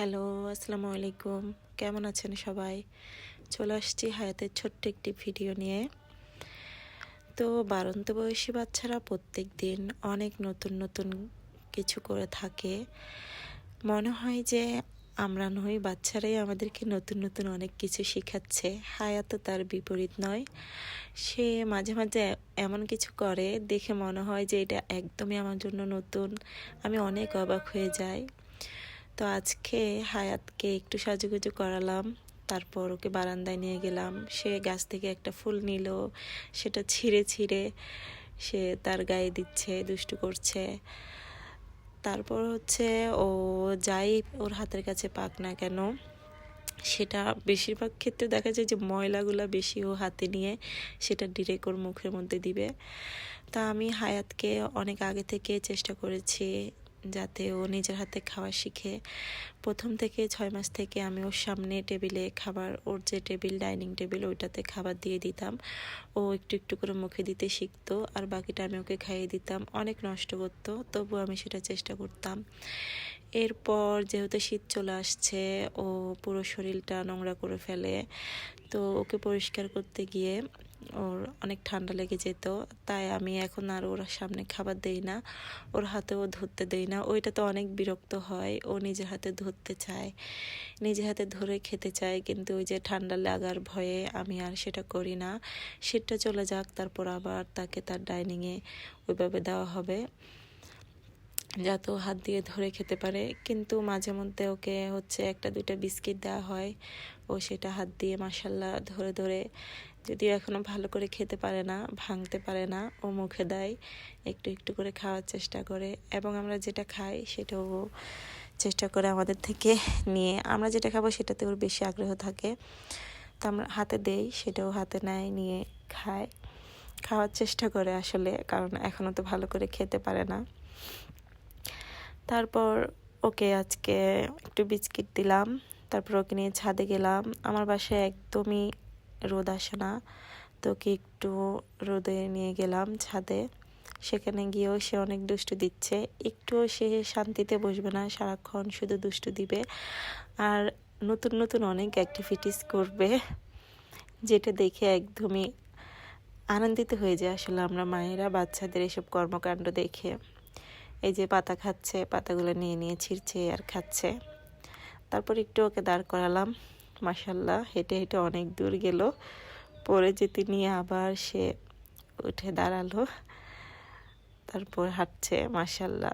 Hello আসসালামু আলাইকুম কেমন আছেন সবাই? চলে আসছি হায়াতের ছোট্ট একটি ভিডিও নিয়ে। তো বারন্ত বয়সী বাচ্চারা প্রত্যেক দিন অনেক নতুন নতুন কিছু করে থাকে। মনে হয় যে আমরা নই, বাচ্চারাই আমাদেরকে নতুন নতুন অনেক কিছু শেখাচ্ছে। হায়াতও তার বিপরীত নয়। সে মাঝে মাঝে এমন কিছু করে, দেখে মনে হয় যে এটা একদমই আমার জন্য নতুন। আমি অনেক অবাক হয়ে যাই। তো আজকে হায়াতকে একটু সাজুগুজু করালাম, তারপর ওকে বারান্দায় নিয়ে গেলাম। সে গাছ থেকে একটা ফুল নিল, সেটা ছিঁড়ে ছিঁড়ে সে তার গায়ে দিচ্ছে, দুষ্টু করছে। তারপর হচ্ছে ও যাই ওর হাতের কাছে পাক না কেন, সেটা বেশিরভাগ ক্ষেত্রে দেখা যায় যে ময়লাগুলো বেশি ও হাতে নিয়ে সেটা ডিরেক্ট ওর মুখের মধ্যে দিবে। তা আমি হায়াতকে অনেক আগে থেকে চেষ্টা করেছি যাতে ও নিজের হাতে খাওয়া শিখে। প্রথম থেকে ছয় মাস থেকে আমি ওর সামনে টেবিলে খাবার, ওর যে টেবিল, ডাইনিং টেবিল, ওইটাতে খাবার দিয়ে দিতাম। ও একটু একটু করে মুখে দিতে শিখতো আর বাকিটা আমি ওকে খাইয়ে দিতাম। অনেক নষ্ট করতো, তবু আমি সেটা চেষ্টা করতাম। এরপর যেহেতু শীত চলে আসছে, ও পুরো শরীরটা নোংরা করে ফেলে। তো ওকে পরিষ্কার করতে গিয়ে ওর অনেক ঠান্ডা লেগে যেত, তাই আমি এখন আর ওর সামনে খাবার দেই না, ওর হাতেও ধরতে দেই না। ওইটা তো অনেক বিরক্ত হয়, ও নিজের হাতে ধরতে চায়, নিজের হাতে ধরে খেতে চায়, কিন্তু ওই যে ঠান্ডা লাগার ভয়ে আমি আর সেটা করি না। শীতটা চলে যাক, তারপর আবার তাকে তার ডাইনিংয়ে ওইভাবে দেওয়া হবে, যাতে হাত দিয়ে ধরে খেতে পারে। কিন্তু মাঝে মধ্যে ওকে হচ্ছে একটা দুইটা বিস্কিট দেওয়া হয়, ও সেটা হাত দিয়ে মাসাল্লাহ ধরে ধরে যদিও এখনও ভালো করে খেতে পারে না, ভাঙতে পারে না, ও মুখে দেয়, একটু একটু করে খাওয়ার চেষ্টা করে এবং আমরা যেটা খাই সেটাও চেষ্টা করে আমাদের থেকে নিয়ে, আমরা যেটা খাব সেটাতে ওর বেশি আগ্রহ থাকে। তো আমরা হাতে দেই, সেটাও হাতে নেয়, নিয়ে খায়, খাওয়ার চেষ্টা করে আসলে, কারণ এখনও তো ভালো করে খেতে পারে না। তারপর ওকে আজকে একটু বিস্কিট দিলাম, তারপর ওকে নিয়ে ছাদে গেলাম। আমার বাসায় একদমই রোদ আসে না। তো ওকে একটু রোদে নিয়ে গেলাম ছাদে। সেখানে গিয়েও সে অনেক দুষ্টু দিচ্ছে। একটুও সে শান্তিতে বসবে না, সারাক্ষণ শুধু দুষ্টু দিবে। আর নতুন নতুন অনেক অ্যাক্টিভিটিস করবে, যেটা দেখে একদমই আনন্দিত হয়ে যায় আসলে আমরা মায়েরা বাচ্চাদের এসব কর্মকাণ্ড দেখে। এই যে পাতা খাচ্ছে, পাতাগুলো নিয়ে নিয়ে ছিঁড়ছে আর খাচ্ছে। তারপর একটু ওকে দাঁড় করালাম। মাসাল্লাহ হেঁটে হেঁটে অনেক দূর গেল। পরে যে তিনি আবার সে উঠে দাঁড়াল, তারপর হাঁটছে মাসাল্লাহ